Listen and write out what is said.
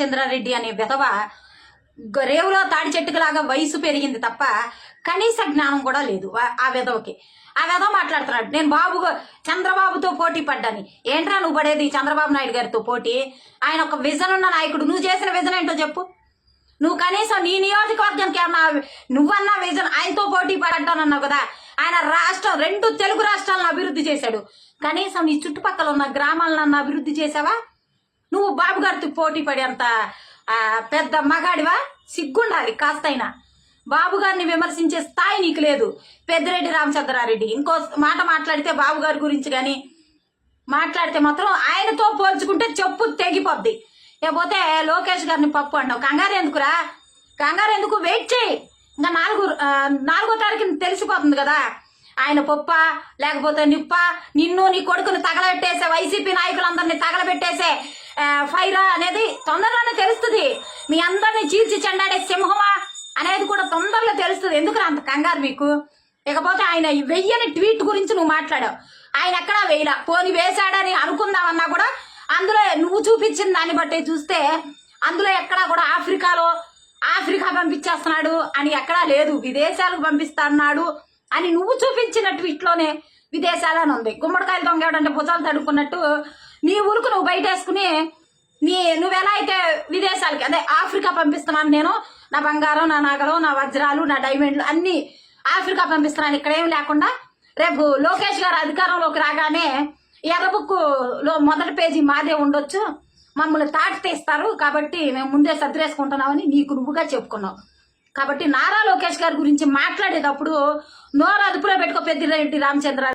రామచంద్రారెడ్డి అనే విధవ గ- రేవులో తాడి చెట్టుకులాగా వయసు పెరిగింది తప్ప కనీస జ్ఞానం కూడా లేదు ఆ- ఆ విధవకి. ఆ విధవ మాట్లాడుతున్నాడు నేను బాబు చంద్రబాబుతో పోటీ పడ్డాని. ఏంట్రా నువ్వు పడేది చంద్రబాబు నాయుడు గారితో పోటీ? ఆయన ఒక విజన్ ఉన్న నాయకుడు. నువ్వు చేసిన విజన్ ఏంటో చెప్పు. నువ్వు కనీసం నీ నియోజకవర్గానికి ఏమన్నా నువ్వన్నా విజన్ ఆయనతో పోటీ పడ్డానన్నావు కదా. ఆయన రాష్ట్రం రెండు తెలుగు రాష్ట్రాలను అభివృద్ధి చేశాడు. కనీసం నీ చుట్టుపక్కల ఉన్న గ్రామాలను అభివృద్ధి చేసావా నువ్వు బాబు గారితో పోటీ పడేంత పెద్ద మగాడివా? సిగ్గుండాలి కాస్తైనా. బాబు గారిని విమర్శించే స్థాయి నీకు లేదు. పెద్దిరెడ్డి రామచంద్రారెడ్డి. ఇంకో మాట మాట్లాడితే బాబు గారి గురించి కానీ మాట్లాడితే మాత్రం ఆయనతో పోల్చుకుంటే చెప్పు తెగిపోద్ది. లేకపోతే లోకేష్ గారిని పప్పు అన్నావు కంగారు ఎందుకురా? కంగారు ఎందుకు? వెయిట్ చేయి. ఇంకా నాలుగు నాలుగో తారీఖున తెలిసిపోతుంది కదా. ఆయన పప్ప లేకపోతే నిప్ప నిన్ను నీ కొడుకుని తగలబెట్టేసే వైసీపీ నాయకులందరినీ తగలబెట్టేసే ఫైరా అనేది తొందరలోనే తెలుస్తుంది. మీ అందరిని చీల్చి చెండాడే సింహమా అనేది కూడా తొందరలో తెలుస్తుంది. ఎందుకు అంత కంగారు మీకు? ఇకపోతే ఆయన వెయ్యని ట్వీట్ గురించి నువ్వు మాట్లాడావు. ఆయన ఎక్కడా వేయలా? పోని వేశాడని అనుకుందామన్నా కూడా అందులో నువ్వు చూపించిన దాన్ని బట్టి చూస్తే అందులో ఎక్కడా కూడా ఆఫ్రికాలో ఆఫ్రికా పంపించేస్తున్నాడు అని ఎక్కడా లేదు. విదేశాలకు పంపిస్తా అన్నాడు అని నువ్వు చూపించిన ట్వీట్లోనే విదేశాలని ఉంది. గుమ్మడికాయలు దొంగేవాడంటే భుజాలు తడుక్కున్నట్టు నీ ఉలుకు నువ్వు బయట వేసుకుని నీ నువ్వెలా అయితే విదేశాలకి అదే ఆఫ్రికా పంపిస్తున్నాను నేను నా బంగారం నా నగలు నా వజ్రాలు నా డైమండ్లు అన్ని ఆఫ్రికా పంపిస్తున్నాను. ఇక్కడ ఏం లేకుండా రేపు లోకేష్ గారు అధికారంలోకి రాగానే ఎర్ర లో మొదటి పేజీ మాదే ఉండొచ్చు. మమ్మల్ని తాటి తీస్తారు కాబట్టి మేము ముందే సర్దిరేసుకుంటున్నామని నీకు నువ్వుగా చెప్పుకున్నావు కాబట్టి నారా లోకేష్ గారి గురించి మాట్లాడేటప్పుడు నోరు అదుపులో పెట్టుకో పెద్దిరెడ్డి రామచంద్ర